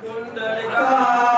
Kundalika.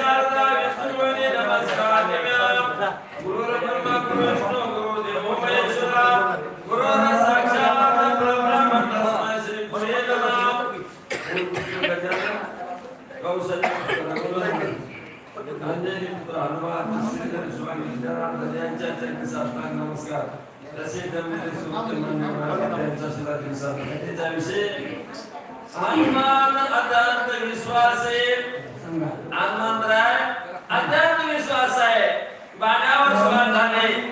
नमस्कार तसे हनुमान अत्यंत विश्वास आहे हनुमंतराय अत्यंत पाण्यावर सवार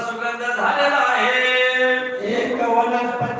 सुगंध झालेला आहे. एक वनस्पती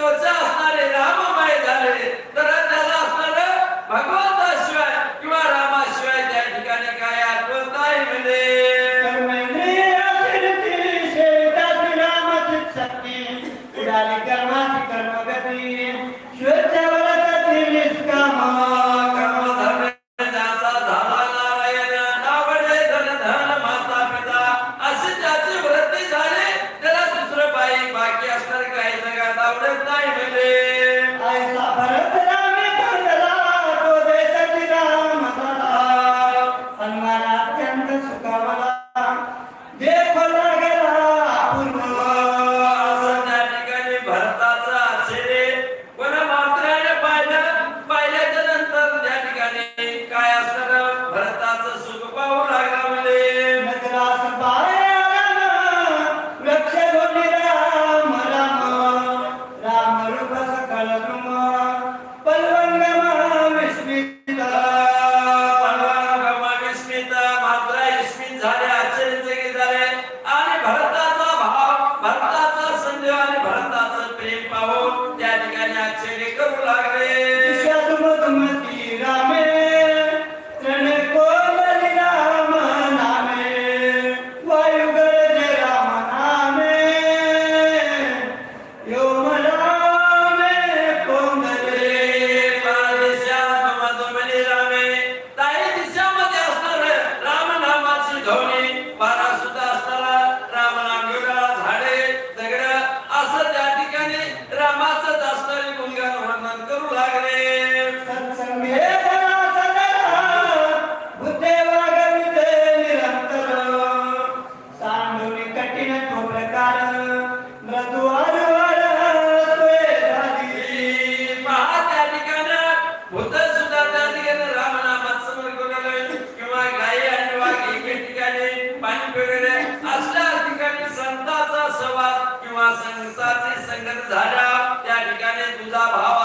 Buongiorno, झाला त्या ठिकाणी तुझा भाव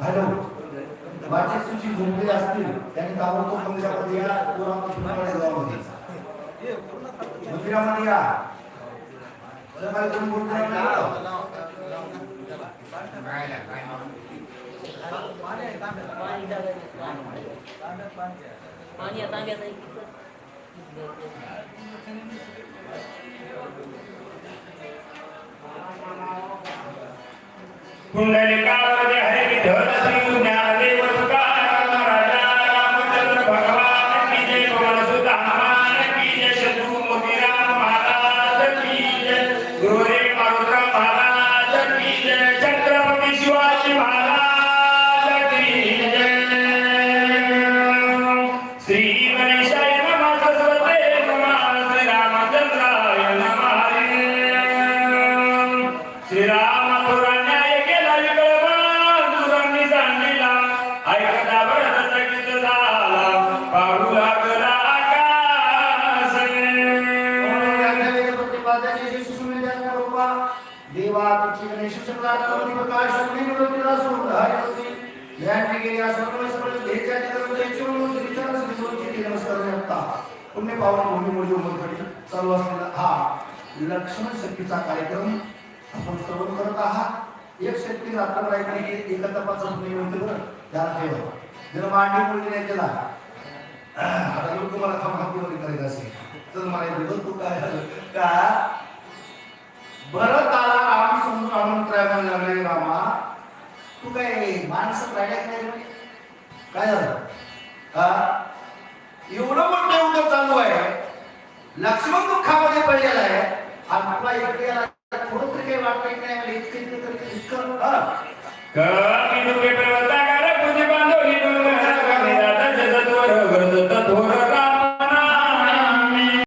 हॅलो वाचक सूची झोपलेली असतील त्यांनी ताबडतोब मंदिरामध्ये या मंदिरामध्ये या सकाळी कोण पाणी टाकायचं आता तांब्यात कुंडलिकावरती हरे चालू असलेला हा लक्ष्मण शक्तीचा कार्यक्रम आपण श्रवण करत आहात. एक शक्ती रात्र एका तपाचा तुम्ही म्हणते बरं. त्याला ठेवा. जर मांडी मुलगी नाही केला आता लोक मला थांब हाती करायचं असेल. तर मला एक तू काय झालं का? भरत आला राम समोर आणून काय लागले रामा. तू काय माणसं राहिल्या नाही? काय झालं? हा? एवढं मोठं एवढं चालू आहे. लक्ष्मण दुःखामध्ये पडलेला आहे. आपला इकडे थोडं तरी काही वाटत नाही? इतकं इतकं इतकं